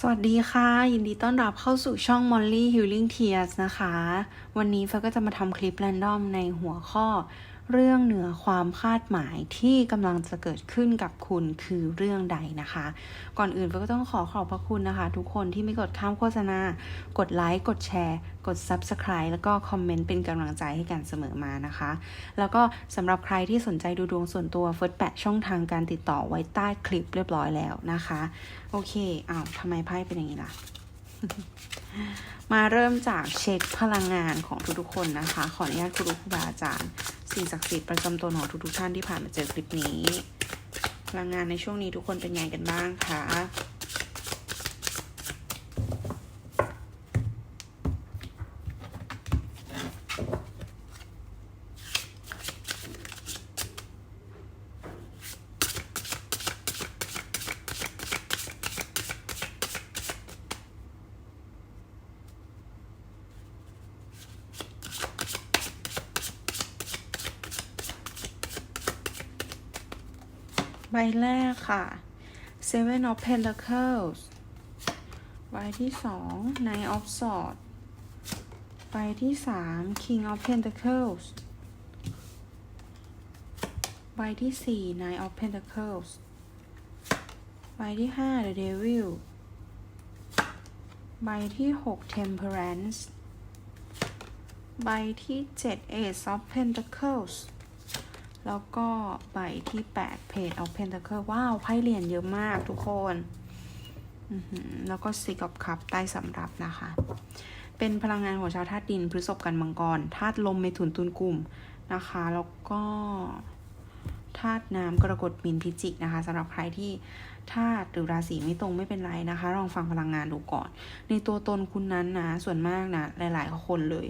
สวัสดีค่ะ ยินดีต้อนรับเข้าสู่ช่อง Molly Healing Tears นะคะ วันนี้เฟยก็จะมาทำคลิปแรนดอมในหัวข้อ เรื่องเหนือความคาดหมายที่กำลังจะเกิดขึ้นกับคุณคือเรื่องใดนะคะ ก่อนอื่นเฟยก็ต้องขอขอบพระคุณนะคะ ทุกคนที่ไม่กดข้ามโฆษณา กดไลค์ กดแชร์ กด Subscribe แล้วก็คอมเมนต์เป็นกำลังใจให้กันเสมอมานะคะ แล้วก็สำหรับใครที่สนใจดูดวงส่วนตัวเฟิร์สแปะช่องทางการติดต่อไว้ใต้คลิปเรียบร้อยแล้วนะคะ โอเคอ้าวทำไมไพ่เป็นอย่างนี้ล่ะ มาเริ่มจากเช็คพลังงานของทุกๆคนนะคะ ขออนุญาตครูครูบาอาจารย์สิ่งศักดิ์สิทธิ์ประจำตนของทุกๆท่านที่ผ่านมาเจอคลิปนี้ พลังงานในช่วงนี้ทุกคนเป็นไงกันบ้างคะ แรกค่ะ Seven of Pentacles ใบที่สอง Nine of Swords ใบที่สาม King of Pentacles ใบที่สี่ Nine of Pentacles ใบที่ห้า The Devil ใบที่หก Temperance ใบที่เจ็ด Ace of Pentacles แล้วก็ไปที่8 Page of Pentacle ว้าว ไพ่เหรียญเยอะมากทุกคนแล้วก็ Six of Cup ใต้สำรับนะคะ เป็นพลังงานของชาวธาตุดินพฤษภกันมังกรธาตุลมเมถุนตุลกลุ่มนะคะ แล้วก็ ธาตุน้ำกรกฎมินพิจิกนะคะสำหรับใครที่ธาตุหรือราศีไม่ตรงไม่เป็นไรนะคะ ลองฟังพลังงานดูก่อน ในตัวตนคุณนั้นนะส่วนมากนะหลาย ๆ คนเลย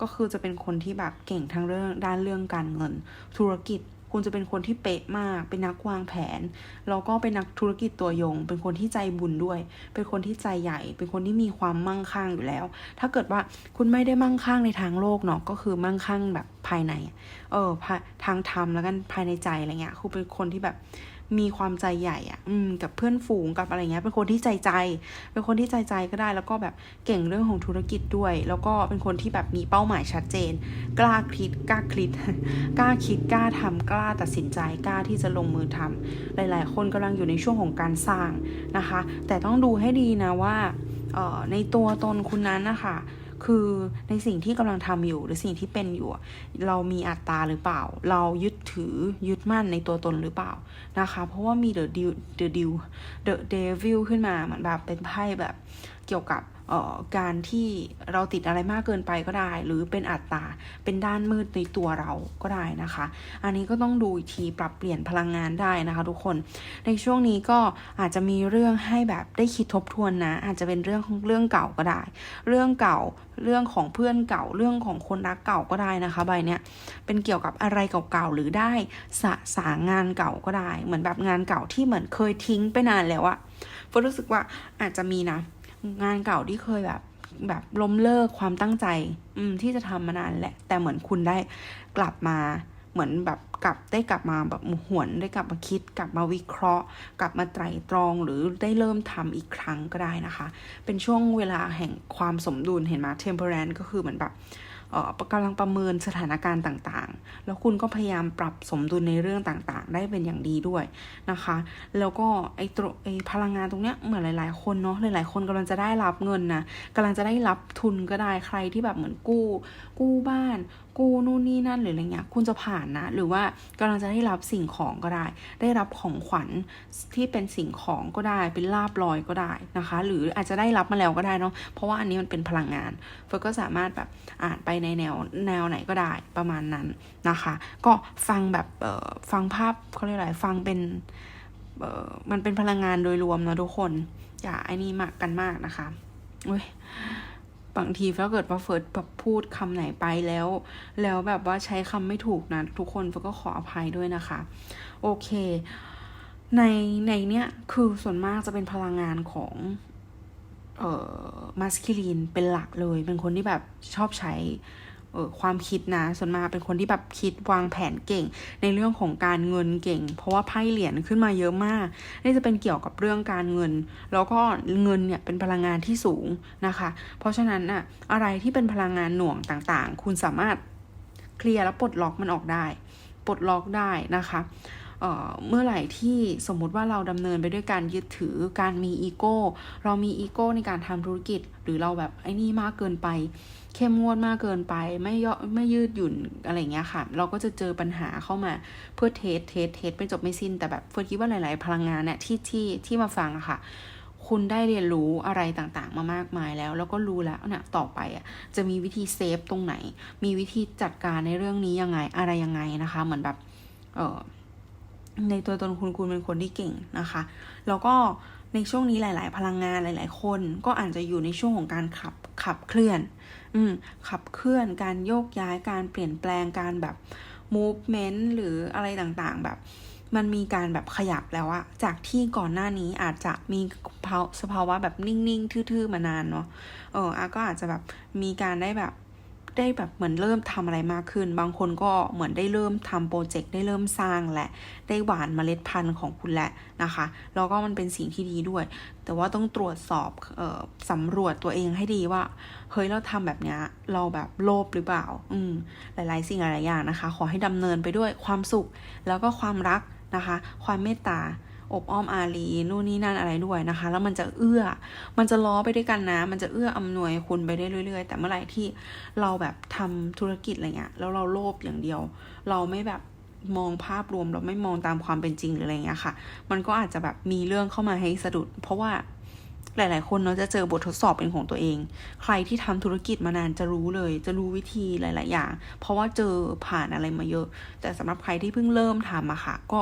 ก็คือจะเป็นคนที่แบบเก่งทั้งเรื่องด้านเรื่องการเงิน ธุรกิจ คุณจะเป็นคนที่เป๊ะมาก เป็นนักวางแผน แล้วก็เป็นนักธุรกิจตัวยง เป็นคนที่ใจบุญด้วย เป็นคนที่ใจใหญ่ เป็นคนที่มีความมั่งคั่งอยู่แล้ว ถ้าเกิดว่าคุณไม่ได้มั่งคั่งในทางโลกเนาะ ก็คือมั่งคั่งแบบภายใน เออทางธรรมแล้วกันภายในใจอะไรเงี้ย คุณเป็นคนที่แบบ มีความใจใหญ่อะอืม กับเพื่อนฝูงกับอะไรเงี้ย เป็นคนที่ใจใจ เป็นคนที่ใจใจก็ได้ แล้วก็แบบเก่งเรื่องของธุรกิจด้วย แล้วก็เป็นคนที่แบบมีเป้าหมายชัดเจน กล้าคิด กล้าคิด กล้าคิด กล้าทำกล้าตัดสินใจ กล้าที่จะลงมือทำหลาย ๆ คนกำลังอยู่ในช่วงของการสร้างนะคะ แต่ต้องดูให้ดีนะว่าออในตัวตนคุณนั้นนะคะ คือในสิ่งที่กำลังทำอยู่หรือสิ่งที่เป็นอยู่ เรามีอัตตาหรือเปล่า เรายึดถือยึดมั่นในตัวตนหรือเปล่านะคะ เพราะว่ามี the deal the deal the devil ขึ้นมาเหมือนแบบเป็นไพ่แบบเกี่ยวกับ การที่เราติดอะไรมากเกินไปก็ได้ หรือเป็นอัตตาเป็นด้านมืดในตัวเราก็ได้นะคะ อันนี้ก็ต้องดูอีกทีปรับเปลี่ยนพลังงานได้นะคะ ทุกคนในช่วงนี้ก็อาจจะมีเรื่องให้แบบได้คิดทบทวนนะ อาจจะเป็นเรื่องของเรื่องเก่าก็ได้ เรื่องเก่าเรื่องของเพื่อนเก่าเรื่องของคนรักเก่าก็ได้นะคะ ใบเนี้ยเป็นเกี่ยวกับอะไรเก่าๆหรือได้สะสางงานเก่าก็ได้ เหมือนแบบงานเก่าที่เหมือนเคยทิ้งไปนานแล้วอะเฟิร์นรู้สึกว่าอาจจะมีนะ งานเก่าที่เคยแบบแบบล้มเลิกความตั้งใจ อืมที่จะทำมานานแหละ แต่เหมือนคุณได้กลับมาเหมือนแบบกลับได้กลับมาแบบหวนได้กลับมาคิด กลับมาวิเคราะห์ กลับมาไตร่ตรองหรือได้เริ่มทำอีกครั้งก็ได้นะคะ เป็นช่วงเวลาแห่งความสมดุลเห็นไหมเทมเพลนก็คือเหมือนแบบ กำลังประเมินสถานการณ์ต่างๆ แล้วคุณก็พยายามปรับสมดุลในเรื่องต่างๆ ได้เป็นอย่างดีด้วยนะคะ แล้วก็ไอ้ตไอ้พลังงานตรงเนี้ยเหมือนหลาย ๆ คนเนาะหลายๆ คนกำลังจะได้รับเงินนะกำลังจะได้รับทุนก็ได้ใครที่แบบเหมือนกู้ กู้บ้าน กู้นู่นนี่นั่นหรืออะไรเงี้ยคุณจะผ่านนะ หรือว่ากำลังจะได้รับสิ่งของก็ได้ ได้รับของขวัญที่เป็นสิ่งของก็ได้ เป็นลาบลอยก็ได้นะคะ หรืออาจจะได้รับมาแล้วก็ได้เนาะเพราะว่าอันนี้มันเป็นพลังงานเฟิร์ก็สามารถแบบอ่านไปในแนวแนวไหนก็ได้ประมาณนั้นนะคะ ก็ฟังแบบเออฟังภาพเขาเรียกอะไรฟังเป็นเออมันเป็นพลังงานโดยรวมนะทุกคน อย่าไอ้นี่มากกันมากนะคะเว้ย บางทีถ้าเกิดว่าเฟิร์สแบบพูดคำไหนไปแล้ว แล้วแบบว่าใช้คำไม่ถูกนะ ทุกคนเฟิร์สก็ขออภัยด้วยนะคะ โอเค ในในเนี้ยคือส่วนมากจะเป็นพลังงานของเอ่อมาสคิลีนเป็นหลักเลย เป็นคนที่แบบชอบใช้ เออความคิดนะส่วนมากเป็นคนที่แบบคิดวางแผนเก่ง ในเรื่องของการเงินเก่ง เพราะว่าไพ่เหรียญขึ้นมาเยอะมากนี่จะเป็นเกี่ยวกับเรื่องการเงิน แล้วก็เงินเนี่ยเป็นพลังงานที่สูงนะคะ เพราะฉะนั้นน่ะอะไรที่เป็นพลังงานหน่วงต่างๆ คุณสามารถเคลียร์แล้วปลดล็อกมันออกได้ ปลดล็อกได้นะคะเเมื่อไหร่ที่สมมุติว่าเราดำเนินไปด้วยการยึดถือการมีอีโก้ เรามีอีโก้ในการทำธุรกิจ หรือเราแบบไอ้นี่มากเกินไป เข้มงวดมากเกินไปไม่ย่อไม่ยืดหยุ่นอะไรเงี้ยค่ะ เราก็จะเจอปัญหาเข้ามาเพื่อเทสเทสเทสไม่จบไม่สิ้น แต่แบบเฟิร์นคิดว่าหลาย ๆ พลังงานเนี่ยที่ที่ที่มาฟังอะค่ะ คุณได้เรียนรู้อะไรต่างๆ มามากมายแล้ว แล้วก็รู้แล้วเนี่ยต่อไปอะจะมีวิธีเซฟตรงไหน มีวิธีจัดการในเรื่องนี้ยังไงอะไรยังไงนะคะ เหมือนแบบ เออในตัวตนคุณคุณเป็นคนที่เก่งนะคะ แล้วก็ในช่วงนี้หลาย ๆ พลังงานหลาย ๆ คนก็อาจจะอยู่ในช่วงของการขับขับเคลื่อน อืมขับเคลื่อนการโยกย้ายการเปลี่ยนแปลงการแบบ movement หรืออะไรต่างๆ แบบ มันมีการแบบขยับแล้วอะจากที่ก่อนหน้านี้อาจจะมีสภาวะแบบนิ่งๆ ทื่อๆ มานานเนาะเอออาก็อาจจะแบบมีการได้แบบ ได้แบบเหมือนเริ่มทำอะไรมากขึ้น บางคนก็เหมือนได้เริ่มทำโปรเจกต์ได้เริ่มสร้างและ ได้หวานเมล็ดพันธุ์ของคุณแหละนะคะ แล้วก็มันเป็นสิ่งที่ดีด้วย แต่ว่าต้องตรวจสอบออสำรวจตัวเองให้ดีว่า เฮ้ยเราทำแบบเนี้ยเราแบบโลภหรือเปล่า อืมหลายๆ สิ่งหลายๆอย่างนะคะ ขอให้ดำเนินไปด้วยความสุขแล้วก็ความรักนะคะ ความเมตตา อบอ้อมอารีนู่นนี่นั่นอะไรด้วยนะคะ แล้วมันจะเอื้อ มันจะล้อไปด้วยกันนะ มันจะเอื้ออำนวยคุณไปได้เรื่อย ๆ แต่เมื่อไหร่ที่เราแบบทำธุรกิจอะไรเงี้ยแล้วเราโลภอย่างเดียว เราไม่แบบมองภาพรวมเราไม่มองตามความเป็นจริงหรืออะไรเงี้ยค่ะ มันก็อาจจะแบบมีเรื่องเข้ามาให้สะดุด เพราะว่าหลาย ๆ คนเนาะจะเจอบททดสอบเป็นของตัวเอง ใครที่ทำธุรกิจมานานจะรู้เลย จะรู้วิธีหลาย ๆ อย่าง เพราะว่าเจอผ่านอะไรมาเยอะ แต่สำหรับใครที่เพิ่งเริ่มทำอะค่ะ ก็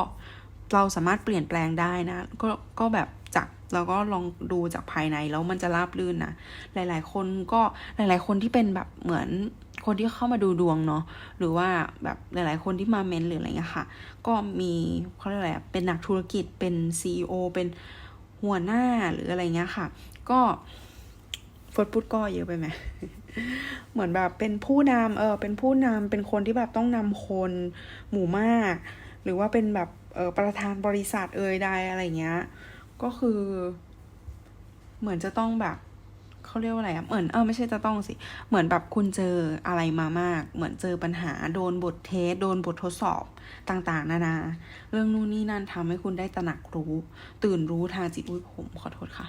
เราสามารถเปลี่ยนแปลงได้นะ ก็ก็แบบจากเราก็ลองดูจากภายในแล้วมันจะราบรื่นนะหลาย ๆ คนก็หลาย ๆ คนที่เป็นแบบเหมือนคนที่เข้ามาดูดวงเนาะหรือว่าแบบหลาย ๆ คนที่มาเมนหรืออะไรเงี้ยค่ะ ก็มีเขาเรียกอะไรเป็นนักธุรกิจเป็น CEO เป็นหัวหน้าหรืออะไรเงี้ยค่ะ ก็เฟิร์สพูดก็เยอะไปไหมเหมือนแบบเป็นผู้นำเออเป็นผู้นำเป็นคนที่แบบต้องนำคนหมู่มาก หรือว่าเป็นแบบ ประธานบริษัทเอ่ยใดอะไรเงี้ย ก็คือเหมือนจะต้องแบบ เขาเรียกว่าอะไรอะเหมือนเออไม่ใช่จะต้องสิ เหมือนแบบคุณเจออะไรมามาก เหมือนเจอปัญหาโดนบทเทส โดนบททดสอบต่างๆ นานา เรื่องนู่นนี่นั่นทำให้คุณได้ตระหนักรู้ ตื่นรู้ทางจิตอุ้ยผมขอโทษค่ะ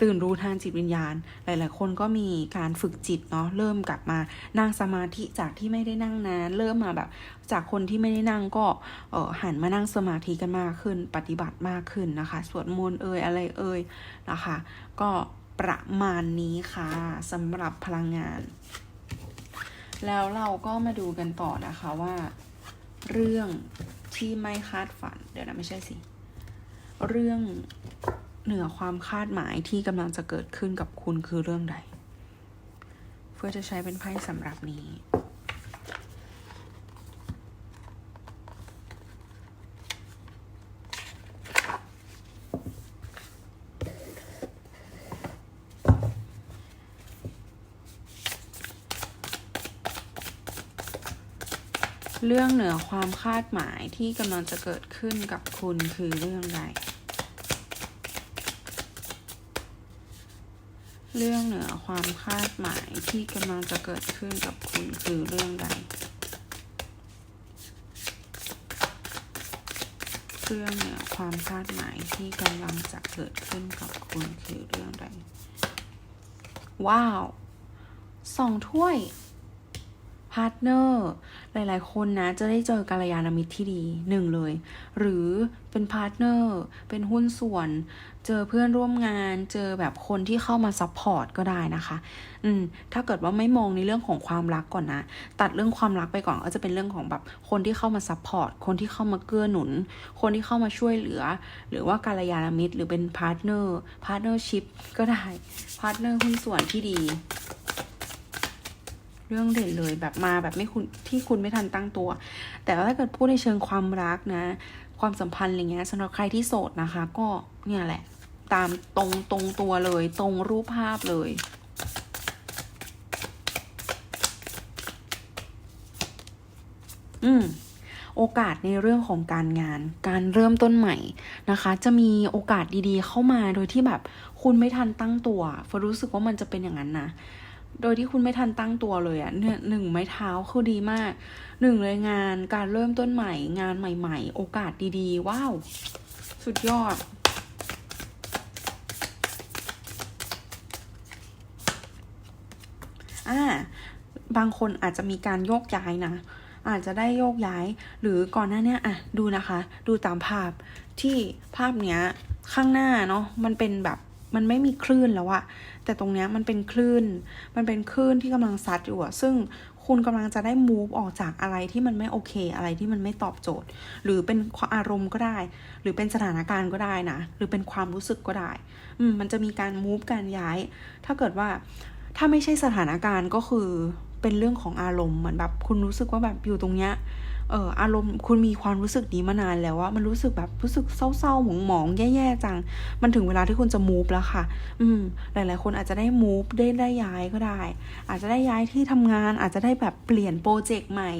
ตื่นรู้ทางจิตวิญญาณ หลาย ๆ คนก็มีการฝึกจิตเนาะเริ่มกลับมานั่งสมาธิจากที่ไม่ได้นั่งนานเริ่มมาแบบ จากคนที่ไม่ได้นั่งก็เออหันมานั่งสมาธิกันมากขึ้น ปฏิบัติมากขึ้นนะคะสวดมนต์เอ่ยอะไรเอ่ยนะคะ ก็ ประมาณนี้ค่ะสำหรับพลังงาน แล้วเราก็มาดูกันต่อนะคะว่า เรื่องที่ไม่คาดฝัน เดี๋ยวนะไม่ใช่สิ เรื่องเหนือความคาดหมายที่กำลังจะเกิดขึ้นกับคุณคือเรื่องใด เพื่อจะใช้เป็นไพ่สำหรับนี้ เรื่องเหนือความคาดหมายที่กำลังจะเกิดขึ้นกับคุณคือเรื่องใด เรื่องเหนือความคาดหมายที่กำลังจะเกิดขึ้นกับคุณคือเรื่องใด เรื่องเหนือความคาดหมายที่กำลังจะเกิดขึ้นกับคุณคือเรื่องใด ว้าวสองถ้วยาร์ทเนอร์หลายๆ คนนะจะได้เจอกัลยาณมิตรที่ดีหนึ่งเลย หรือเป็นพาร์ทเนอร์เป็นหุ้นส่วน เจอเพื่อนร่วมงาน เจอแบบคนที่เข้ามาซัพพอร์ตก็ได้นะคะ อืมถ้าเกิดว่าไม่มองในเรื่องของความรักก่อนนะ ตัดเรื่องความรักไปก่อนก็จะเป็นเรื่องของแบบคนที่เข้ามาซัพพอร์ตคนที่เข้ามาเกื้อหนุน คนที่เข้ามาช่วยเหลือ หรือว่ากัลยาณมิตรหรือเป็นพาร์ทเนอร์พาร์ทเนอร์ชิพก็ได้พาร์ทเนอร์หุ้นส่วนที่ดี เรื่องเด่นเลยแบบมาแบบไม่คุณที่คุณไม่ทันตั้งตัว แต่ว่าถ้าเกิดพูดในเชิงความรักนะ ความสัมพันธ์อะไรเงี้ยสำหรับใครที่โสดนะคะ ก็เนี่ยแหละ ตามตรงตรงตัวเลย ตรงรูปภาพเลยอืมโอกาสในเรื่องของการงาน การเริ่มต้นใหม่นะคะ จะมีโอกาสดีๆเข้ามาโดยที่แบบ คุณไม่ทันตั้งตัวฟอรู้สึกว่ามันจะเป็นอย่างนั้นนะ โดยที่คุณไม่ทันตั้งตัวเลยอะ่ะเนี่ยหนึ่งไม้เท้าคือดีมากหนึ่งเลยงานการเริ่มต้นใหม่ งานใหม่ ๆ โอกาสดีๆ ว้าว สุดยอด อ่า บางคนอาจจะมีการโยกย้ายนะ อาจจะได้โยกย้าย หรือก่อนหน้าเนี้ยอะ ดูนะคะ ดูตามภาพที่ภาพเนี้ยข้างหน้าเนาะมันเป็นแบบ มันไม่มีคลื่นแล้วอะแต่ตรงเนี้ยมันเป็นคลื่น มันเป็นคลื่นที่กำลังซัดอยู่อะซึ่งคุณกำลังจะได้ move ออกจากอะไรที่มันไม่โอเค อะไรที่มันไม่ตอบโจทย์ หรือเป็นอารมณ์ก็ได้ หรือเป็นสถานการณ์ก็ได้นะ หรือเป็นความรู้สึกก็ได้ อืม มันจะมีการ move การย้าย ถ้าเกิดว่า ถ้าไม่ใช่สถานการณ์ก็คือเป็นเรื่องของอารมณ์ เหมือนแบบคุณรู้สึกว่าแบบอยู่ตรงเนี้ย เอออารมณ์คุณมีความรู้สึกนี้มานานแล้วว่ามันรู้สึกแบบรู้สึกเศร้าๆหมองๆแย่ๆจัง มันถึงเวลาที่คุณจะมูฟแล้วค่ะ อืม หลายๆ คนอาจจะได้มูฟได้ได้ย้ายก็ได้ อาจจะได้ย้ายที่ทำงาน อาจจะได้แบบเปลี่ยนโปรเจกต์ใหม่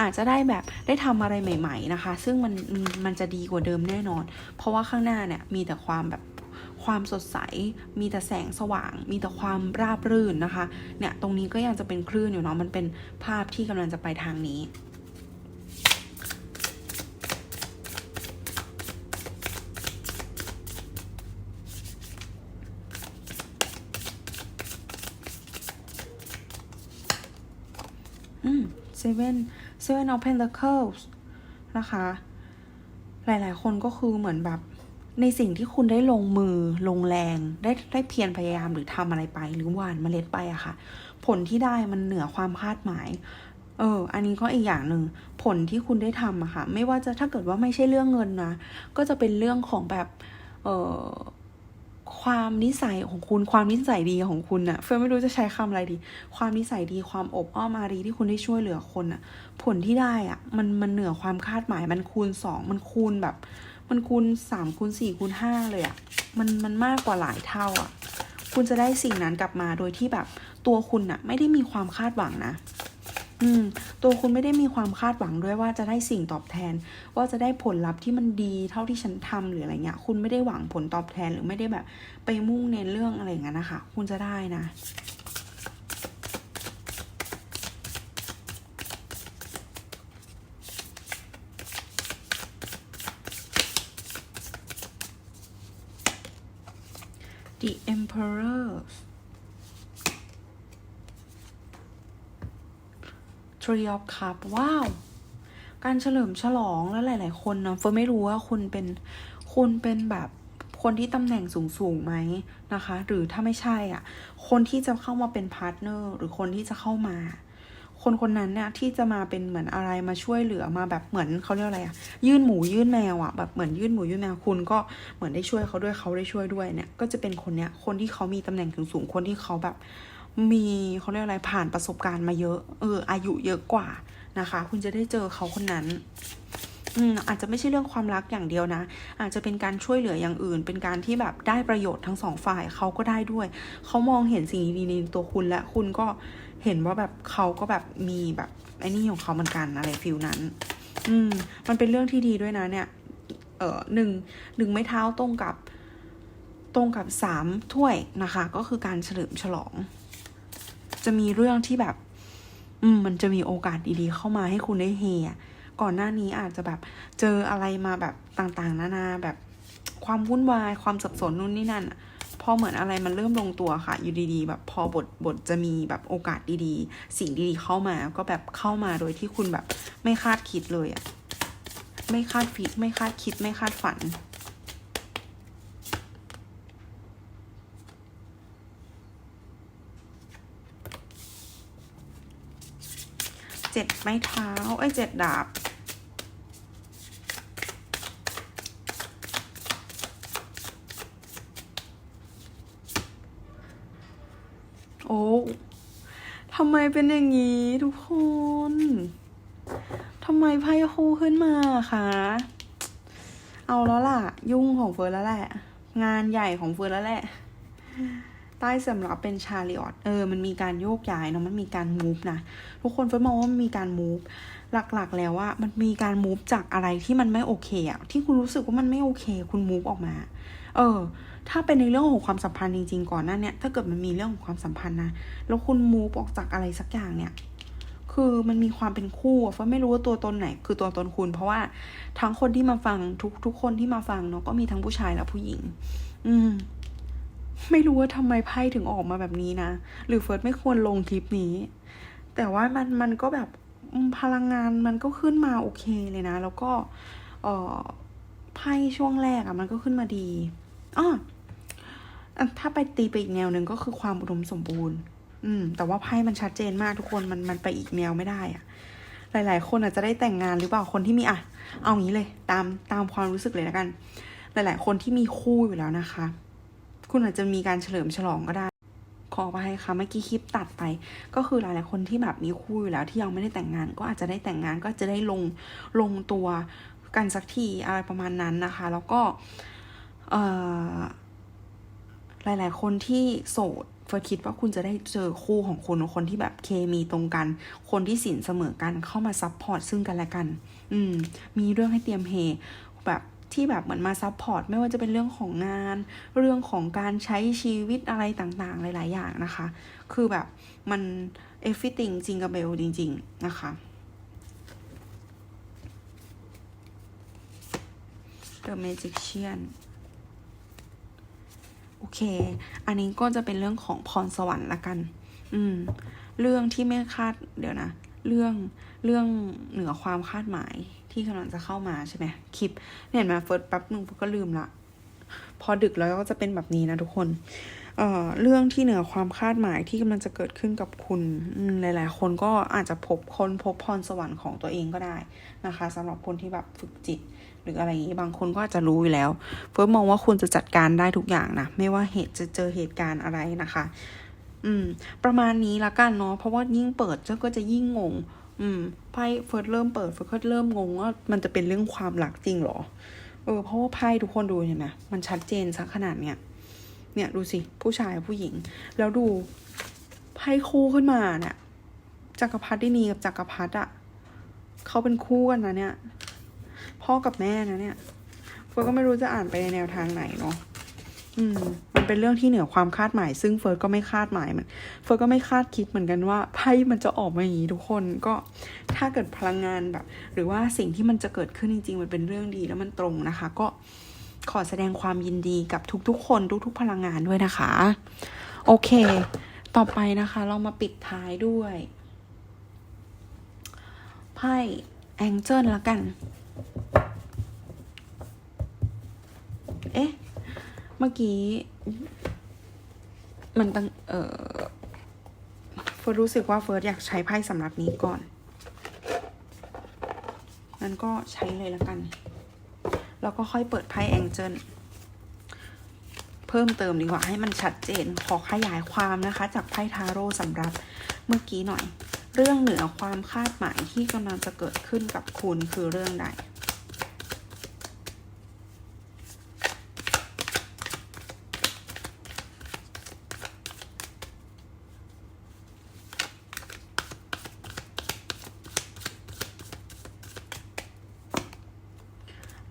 อาจจะได้แบบได้ทำอะไรใหม่ ๆ นะคะ ซึ่งมันมันมันจะดีกว่าเดิมแน่นอน เพราะว่าข้างหน้าเนี่ยมีแต่ความแบบความสดใส มีแต่แสงสว่าง มีแต่ความราบรื่นนะคะ เนี่ย ตรงนี้ก็ยังจะเป็นคลื่นอยู่เนาะ มันเป็นภาพที่กำลังจะไปทางนี้ อืม seven seven of pentacles นะคะ หลายๆ คนก็คือเหมือนแบบในสิ่งที่คุณได้ลงมือลงแรงได้ได้เพียรพยายามหรือทำอะไรไป หรือหว่านเมล็ดไปอะค่ะ ผลที่ได้มันเหนือความคาดหมาย เออ อันนี้ก็อีกอย่างหนึ่งผลที่คุณได้ทำอะค่ะ ไม่ว่าจะถ้าเกิดว่าไม่ใช่เรื่องเงินนะก็จะเป็นเรื่องของแบบ เออ ความนิสัยของคุณความนิสัยดีของคุณอะเฟิร์นไม่รู้จะใช้คำอะไรดี ความนิสัยดีความอบอ้อมอารีที่คุณได้ช่วยเหลือคนอะผลที่ได้อะมันมันเหนือความคาดหมายมันคูณสองมันคูณแบบ มันคูณสามคูณสี่คูณห้าเลยอะมันมันมากกว่าหลายเท่าอะคุณจะได้สิ่งนั้นกลับมาโดยที่แบบตัวคุณอะไม่ได้มีความคาดหวังนะ อืม ตัวคุณไม่ได้มีความคาดหวังด้วยว่าจะได้สิ่งตอบแทน ว่าจะได้ผลลัพธ์ที่มันดีเท่าที่ฉันทำหรืออะไรเงี้ย คุณไม่ได้หวังผลตอบแทนหรือไม่ได้แบบ ไปมุ่งเน้นเรื่องอะไรอย่างนั้นนะคะ คุณจะได้นะ The Emperor Three of Cup ว้าว การเฉลิมฉลองแล้วหลาย ๆ คนนะเฟิร์นไม่รู้ว่าคุณเป็นคุณเป็นแบบคนที่ตำแหน่งสูงสูงไหมนะคะ หรือถ้าไม่ใช่อะ คนที่จะเข้ามาเป็นพาร์ทเนอร์หรือคนที่จะเข้ามา คนคนนั้นเนี่ยที่จะมาเป็นเหมือนอะไรมาช่วยเหลือมาแบบเหมือนเขาเรียกอะไรอะ ยื่นหมูยื่นแมวอะแบบเหมือนยื่นหมูยื่นแมวคุณก็เหมือนได้ช่วยเขาด้วยเขาได้ช่วยด้วยเนี่ย ก็จะเป็นคนเนี้ยคนที่เขามีตำแหน่งสูงสูงคนที่เขาแบบ มีเขาเรียกอะไรผ่านประสบการณ์มาเยอะ เออ อายุเยอะกว่านะคะ คุณจะได้เจอเขาคนนั้นอืมอาจจะไม่ใช่เรื่องความรักอย่างเดียวนะ อาจจะเป็นการช่วยเหลืออย่างอื่น เป็นการที่แบบได้ประโยชน์ทั้งสองฝ่ายเขาก็ได้ด้วย เขามองเห็นสิ่งดีๆในตัวคุณและคุณก็เห็นว่าแบบเขาก็แบบมีแบบไอ้นี่ของเขาเหมือนกันอะไรฟิลนั้น อืม มันเป็นเรื่องที่ดีด้วยนะ เนี่ย เออหนึ่งหนึ่งไม้เท้าตรงกับ ตรงกับสามถ้วยนะคะ ก็คือการเฉลิมฉลอง จะมีเรื่องที่แบบ อืม มันจะมีโอกาสดีๆ เข้ามาให้คุณได้เฮก่อนหน้านี้อาจจะแบบเจออะไรมาแบบต่างๆ นานาแบบความวุ่นวายความสับสนนู่นนี่นั่นพอเหมือนอะไรมันเริ่มลงตัวค่ะ อยู่ดีๆ แบบพอบทบทจะมีแบบโอกาสดีๆ สิ่งดีๆเข้ามา ก็แบบเข้ามาโดยที่คุณแบบไม่คาดคิดเลยอะไม่คาดฟิกไม่คาดคิดไม่คาดฝัน เจ็ดไม้เท้าเอ้เจ็ดดาบ โอ้ทำไมเป็นอย่างนี้ทุกคนทำไมไพ่คู่ขึ้นมาคะเอาแล้วล่ะ ยุ่งของเฟิร์นแล้วแหละ งานใหญ่ของเฟิร์นแล้วแหละ ใต้สำหรับเป็นชาลิออตเออ มันมีการโยกย้ายเนาะ มันมีการมูฟนะ ทุกคนเฟิร์สมองว่ามันมีการมูฟ หลักๆ แล้วว่ามันมีการมูฟจากอะไรที่มันไม่โอเคอะที่คุณรู้สึกว่ามันไม่โอเค คุณมูฟออกมา เออ ถ้าเป็นในเรื่องของความสัมพันธ์จริงๆ ก่อนหน้าเนี้ย ถ้าเกิดมันมีเรื่องของความสัมพันธ์นะ แล้วคุณมูฟออกจากอะไรสักอย่างเนี่ย คือมันมีความเป็นคู่เฟิร์สไม่รู้ว่าตัวตนไหน คือตัวตนคุณ เพราะว่าทั้งคนที่มาฟังทุกทุกคนที่มาฟังเนาะ ก็มีทั้งผู้ชายและผู้หญิง อืม ไม่รู้ว่าทำไมไพ่ถึงออกมาแบบนี้นะ หรือเฟิร์สไม่ควรลงคลิปนี้ แต่ว่ามันมันก็แบบพลังงานมันก็ขึ้นมาโอเคเลยนะ แล้วก็เออไพ่ช่วงแรกอะมันก็ขึ้นมาดีอ้ออะถ้าไปตีไปอีกแนวหนึ่งก็คือความอุดมสมบูรณ์ อืม แต่ว่าไพ่มันชัดเจนมากทุกคนมันมันไปอีกแนวไม่ได้อะหลาย ๆ คนอาจจะได้แต่งงานหรือเปล่าคนที่มีอะ เอางี้เลย ตามตามความรู้สึกเลยแล้วกัน หลาย ๆ คนที่มีคู่อยู่แล้วนะคะ คุณอาจจะมีการเฉลิมฉลองก็ได้ ขอไปค่ะเมื่อกี้คลิปตัดไป ก็คือหลายๆคนที่แบบมีคู่อยู่แล้วที่ยังไม่ได้แต่งงาน ก็อาจจะได้แต่งงานก็จะได้ลงลงตัวกันสักทีอะไรประมาณนั้นนะคะ แล้วก็หลาย ๆ คนที่โสดเฟิร์คิดว่าคุณจะได้เจอคู่ของคุณคนที่แบบเคมีตรงกัน คนที่สินเสมอกันเข้ามาซับพอร์ตซึ่งกันและกัน อืม มีเรื่องให้เตรียมเฮแบบ ที่แบบเหมือนมาซับพอร์ตไม่ว่าจะเป็นเรื่องของงาน เรื่องของการใช้ชีวิตอะไรต่างๆ หลาย ๆ อย่างนะคะ คือแบบมัน everything จริงกับเบลจริง ๆ นะคะ The Magician โอเค อันนี้ก็จะเป็นเรื่องของพรสวรรค์ละกัน อืม เรื่องที่ไม่คาด เดี๋ยวนะ เรื่อง เรื่องเหนือความคาดหมาย ที่กำลังจะเข้ามาใช่ไหมคลิปเนี่ยเห็นไหมเฟิร์สแป๊บหนึ่งก็ลืมละ พอดึกแล้วก็จะเป็นแบบนี้นะทุกคนเอ่อเรื่องที่เหนือความคาดหมายที่กำลังจะเกิดขึ้นกับคุณหลาย ๆ คนก็อาจจะพบคนพบพรสวรรค์ของตัวเองก็ได้นะคะสำหรับคนที่แบบฝึกจิต หรืออะไรอย่างนี้บางคนก็อาจจะรู้อยู่แล้วเฟิร์สมองว่าคุณจะจัดการได้ทุกอย่างนะไม่ว่าเหตุจะเจอเหตุการณ์อะไรนะคะ อืม ประมาณนี้ละกันเนาะเพราะว่ายิ่งเปิดเจ้าก็จะยิ่งงง อืมไพ่เฟิร์สเริ่มเปิดเฟิร์สก็เริ่มงงว่ามันจะเป็นเรื่องความรักจริงหรอ เออ เพราะว่าไพ่ทุกคนดูเห็นไหมมันชัดเจนสักขนาดเนี้ย เนี่ยดูสิผู้ชายผู้หญิง แล้วดูไพ่คู่ขึ้นมาเนี่ยจักรพรรดินีกับจักรพรรดิอะเขาเป็นคู่กันนะเนี่ย พ่อกับแม่นะเนี่ยเฟิร์สก็ไม่รู้จะอ่านไปในแนวทางไหนเนาะอืม เป็นเรื่องที่เหนือความคาดหมาย ซึ่งเฟิร์สก็ไม่คาดหมายมันเฟิร์สก็ไม่คาดคิดเหมือนกันว่าไพ่มันจะออกมาอย่างนี้ทุกคนก็ถ้าเกิดพลังงานแบบ หรือว่าสิ่งที่มันจะเกิดขึ้นจริง ๆ มันเป็นเรื่องดีแล้วมันตรงนะคะ ก็ขอแสดงความยินดีกับทุกๆ คนทุกๆ พลังงานด้วยนะคะ โอเค ต่อไปนะคะ เรามาปิดท้ายด้วยไพ่แองเจิลละกัน เอ๊ะ เมื่อกี้ มันตั้งเออเฟิร์สรู้สึกว่าเฟิร์สอยากใช้ไพ่สำหรับนี้ก่อนนั้นก็ใช้เลยละกัน แล้วก็ค่อยเปิดไพ่แองเจิลเพิ่มเติมดีกว่าให้มันชัดเจน ขอขยายความนะคะ จากไพ่ทาโร่สำหรับเมื่อกี้หน่อย เรื่องเหนือความคาดหมายที่กำลังจะเกิดขึ้นกับคุณคือเรื่องใด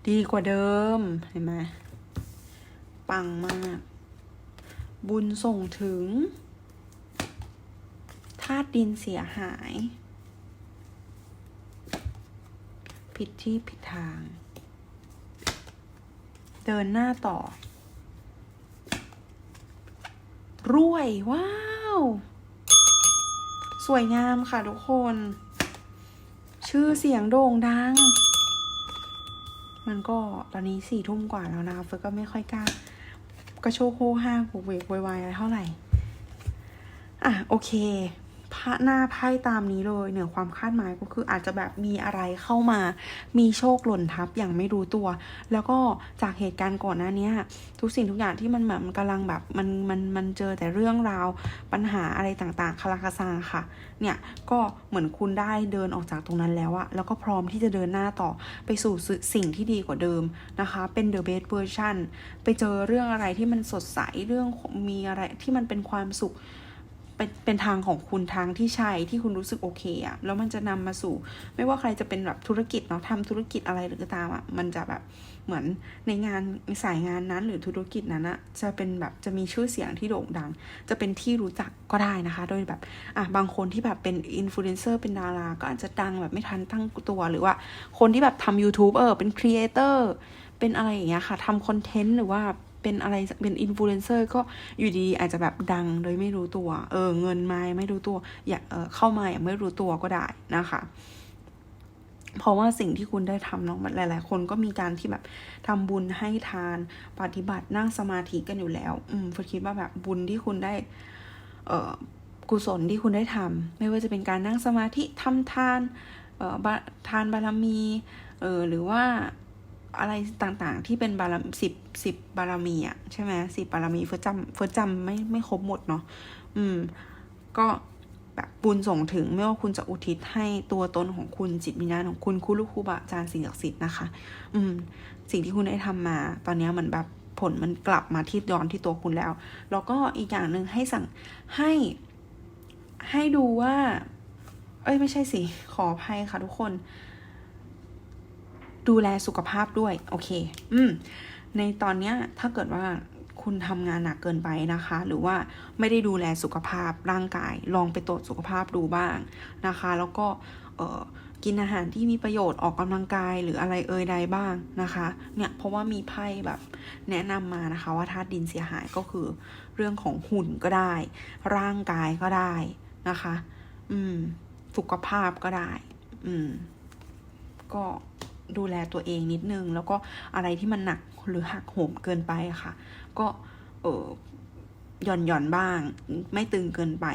ดีกว่าเดิม เห็นไหมปังมาก บุญส่งถึงธาตุดินเสียหาย ผิดที่ผิดทาง เดินหน้าต่อ รวย ว้าว สวยงามค่ะทุกคน ชื่อเสียงโด่งดัง มันก็ตอนนี้สี่ทุ่มกว่าแล้วนะคะเฟิร์ก็ไม่ค่อยกล้ากระโชกโฮห้างโวกเวกวยวายอะไรเท่าไหร่ อะ โอเค หน้าไพ่ตามนี้เลยเหนือความคาดหมายก็คืออาจจะแบบมีอะไรเข้ามา มีโชคหล่นทับอย่างไม่รู้ตัว แล้วก็จากเหตุการณ์ก่อนหน้านี้ทุกสิ่งทุกอย่างที่มันแบบมันกำลังแบบมันมันมันเจอแต่เรื่องราวปัญหาอะไรต่างๆคาราคาซังค่ะ เนี่ยก็เหมือนคุณได้เดินออกจากตรงนั้นแล้วอะแล้วก็พร้อมที่จะเดินหน้าต่อไปสู่สิ่งที่ดีกว่าเดิมนะคะ เป็น the best version ไปเจอเรื่องอะไรที่มันสดใสเรื่องมีอะไรที่มันเป็นความสุข เป็นเป็นทางของคุณทางที่ใช่ที่คุณรู้สึกโอเคอะแล้วมันจะนำมาสู่ ไม่ว่าใครจะเป็นแบบธุรกิจเนาะทำธุรกิจอะไรหรือก็ตามอะมันจะแบบเหมือนในงานสายงานนั้นหรือธุรกิจนั้นอะจะเป็นแบบจะมีชื่อเสียงที่โด่งดัง จะเป็นที่รู้จักก็ได้นะคะ โดยแบบอะบางคนที่แบบเป็นอินฟลูเอนเซอร์เป็นดารา ก็อาจจะดังแบบไม่ทันตั้งตัวหรือว่าคนที่แบบทำ YouTube เออเป็นครีเอเตอร์เป็นอะไรอย่างเงี้ยค่ะทำคอนเทนต์หรือว่า เป็นอะไรเป็นอินฟลูเอนเซอร์ก็อยู่ดีอาจจะแบบดังโดยไม่รู้ตัว เออเงินมาไม่รู้ตัว อยากเออเข้ามาอย่างไม่รู้ตัวก็ได้นะคะเพราะว่าสิ่งที่คุณได้ทำเนาะหลาย ๆ คนก็มีการที่แบบทำบุญให้ทานปฏิบัตินั่งสมาธิกันอยู่แล้ว อืมฟดคิดว่าแบบบุญที่คุณได้ เอ่อกุศลที่คุณได้ทำไม่ว่าจะเป็นการนั่งสมาธิทำทาน เอ่อทานบารมี เออหรือว่า อะไรต่างๆ ที่เป็นบารมีสิบสิบบารมีอะใช่ไหมสิบบารมีเฟิร์สจำเฟิร์สจำไม่ไม่ครบหมดเนาะอืม ก็แบบบุญส่งถึงไม่ว่าคุณจะอุทิศให้ตัวตนของคุณจิตวิญญาณของคุณคุณลูกครูบาอาจารย์สิ่งศักดิ์สิทธิ์นะคะ อืม สิ่งที่คุณได้ทำมา ตอนนี้มันแบบผลมันกลับมาที่ย้อนที่ตัวคุณแล้ว แล้วก็อีกอย่างหนึ่งให้สั่งให้ให้ดูว่า เอ้ยไม่ใช่สิขออภัยค่ะทุกคน ดูแลสุขภาพด้วย โอเค อืม ในตอนเนี้ยถ้าเกิดว่าคุณทำงานหนักเกินไปนะคะ หรือว่าไม่ได้ดูแลสุขภาพร่างกาย ลองไปตรวจสุขภาพดูบ้างนะคะ แล้วก็เกินอาหารที่มีประโยชน์ออกกำลังกายหรืออะไรเอ่ยใดบ้างนะคะ เนี่ยเพราะว่ามีไพ่แบบแนะนำมานะคะ ว่าธาตุดินเสียหายก็คือเรื่องของหุ่นก็ได้ ร่างกายก็ได้นะคะ อืม สุขภาพก็ได้ อืม ก็ ดูแลตัวเองนิดนึง แล้วก็อะไรที่มันหนักหรือหักโหมเกินไปค่ะ ก็เออหย่อนหย่อนบ้าง ไม่ตึงเกินไป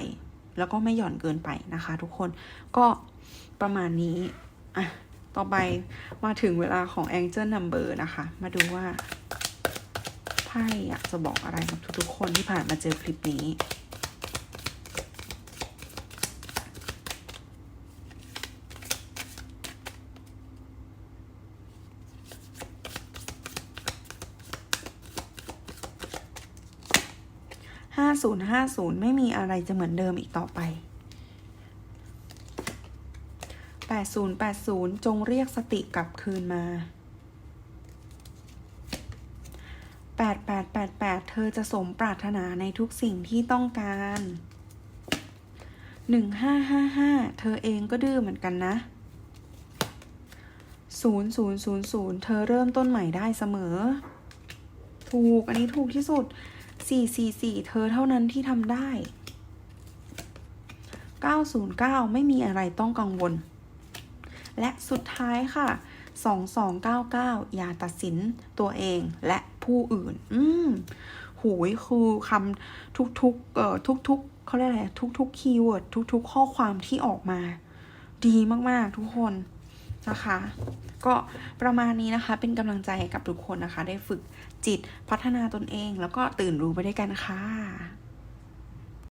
แล้วก็ไม่หย่อนเกินไปนะคะ ทุกคนก็ประมาณนี้อะต่อไปมาถึงเวลาของ Angel Number นะคะ มาดูว่าไพ่อยากจะบอกอะไรกับทุกๆคนที่ผ่านมาเจอคลิปนี้ ห้าศูนย์ห้าศูนย์ไม่มีอะไรจะเหมือนเดิมอีกต่อไปแปดศูนย์แปดศูนย์จงเรียกสติกลับคืนมาแปดแปดแปดแปดเธอจะสมปรารถนาในทุกสิ่งที่ต้องการหนึ่งห้าห้าห้าเธอเองก็ดื้อเหมือนกันนะศูนย์ศูนย์ศูนย์ศูนย์เธอเริ่มต้นใหม่ได้เสมอ ถูก อันนี้ถูกที่สุด สี่สี่สี่เธอเท่านั้นที่ทำได้เก้าศูนย์เก้าไม่มีอะไรต้องกังวล และสุดท้ายค่ะสองสองเก้าเก้าอย่าตัดสินตัวเองและผู้อื่น อืมหูยคือคำทุกๆเอ่อทุกๆเขาเรียกอะไรทุกๆคีย์เวิร์ดทุก ๆ ข้อความที่ออกมา ดีมากๆทุกคน นะคะ ก็ประมาณนี้นะคะ เป็นกำลังใจให้กับทุกคนนะคะ ได้ฝึกจิตพัฒนาตนเอง แล้วก็ตื่นรู้ไปด้วยกันค่ะ